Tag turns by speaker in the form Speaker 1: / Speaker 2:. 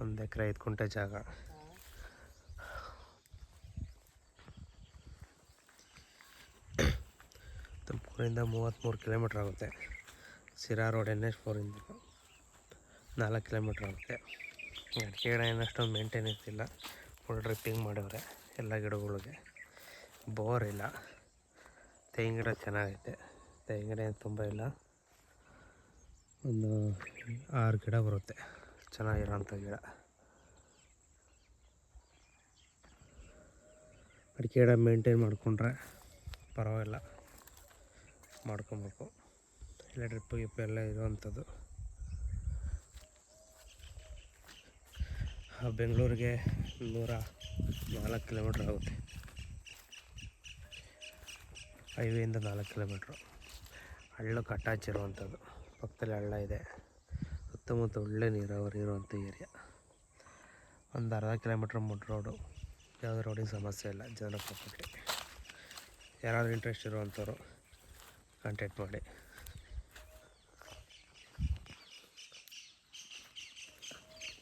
Speaker 1: ಒಂದು ಎಕರೆ, ಐದು ಕುಂಟೆ ಜಾಗ. ತುಮಕೂರಿಂದ ಮೂವತ್ತ್ಮೂರು ಕಿಲೋಮೀಟ್ರ್ ಆಗುತ್ತೆ. ಸಿರಾ ರೋಡ್, ಎನ್ ಎಚ್ ಫೋರಿಂದ ನಾಲ್ಕು ಕಿಲೋಮೀಟ್ರ್ ಆಗುತ್ತೆ. ಗಿಡ ಏನಷ್ಟೊಂದು ಮೇಂಟೈನ್ ಇರ್ತಿಲ್ಲ. ಫುಲ್ ಡ್ರಿಪ್ಪಿಂಗ್ ಮಾಡಿದ್ರೆ ಎಲ್ಲ ಗಿಡಗಳಿಗೆ. ಬೋರ್ ಇಲ್ಲ. ತೆಂಗಿನ ಗಿಡ ಚೆನ್ನಾಗೈತೆ. ತೆಂಗಿನ ಗಿಡ ಏನು ತುಂಬ ಇಲ್ಲ. ಒಂದು ಆರು ಗಿಡ ಬರುತ್ತೆ. ಚೆನ್ನಾಗಿರೋಂಥ ಗಿಡ ಅಡಿಕೆ ಗಿಡ ಮೇಂಟೈನ್ ಮಾಡಿಕೊಂಡ್ರೆ ಪರವಾಗಿಲ್ಲ. ಮಾಡ್ಕೊಬೇಕು. ಎಲ್ಲ ಡ್ರಿಪ್ಪು ಗಿಪ್ಪು ಎಲ್ಲ ಇರುವಂಥದ್ದು. ಬೆಂಗಳೂರಿಗೆ ನೂರ ನಾಲ್ಕು ಕಿಲೋಮೀಟ್ರ್ ಆಗುತ್ತೆ. ಹೈವೇಯಿಂದ ನಾಲ್ಕು ಕಿಲೋಮೀಟ್ರು ಹಳ್ಳಕ್ಕೆ ಅಟ್ಯಾಚ್ ಇರುವಂಥದ್ದು. ಪಕ್ಕದಲ್ಲಿ ಹಳ್ಳ ಇದೆ. ಸುತ್ತಮುತ್ತ ಒಳ್ಳೆ ನೀರಾವರಿ ಇರುವಂಥ ಏರಿಯಾ. ಒಂದು ಅರ್ಧ ಕಿಲೋಮೀಟ್ರ್ ಮುಡ್ ರೋಡು. ಯಾವುದೇ ರೋಡಿನ ಸಮಸ್ಯೆ ಇಲ್ಲ, ಜನರ ಪ್ರಾಪರ್ಟಿ ಯಾರಾದರೂ ಇಂಟ್ರೆಸ್ಟ್ ಇರುವಂಥವ್ರು ಕಾಂಟ್ಯಾಕ್ಟ್ ಮಾಡಿ.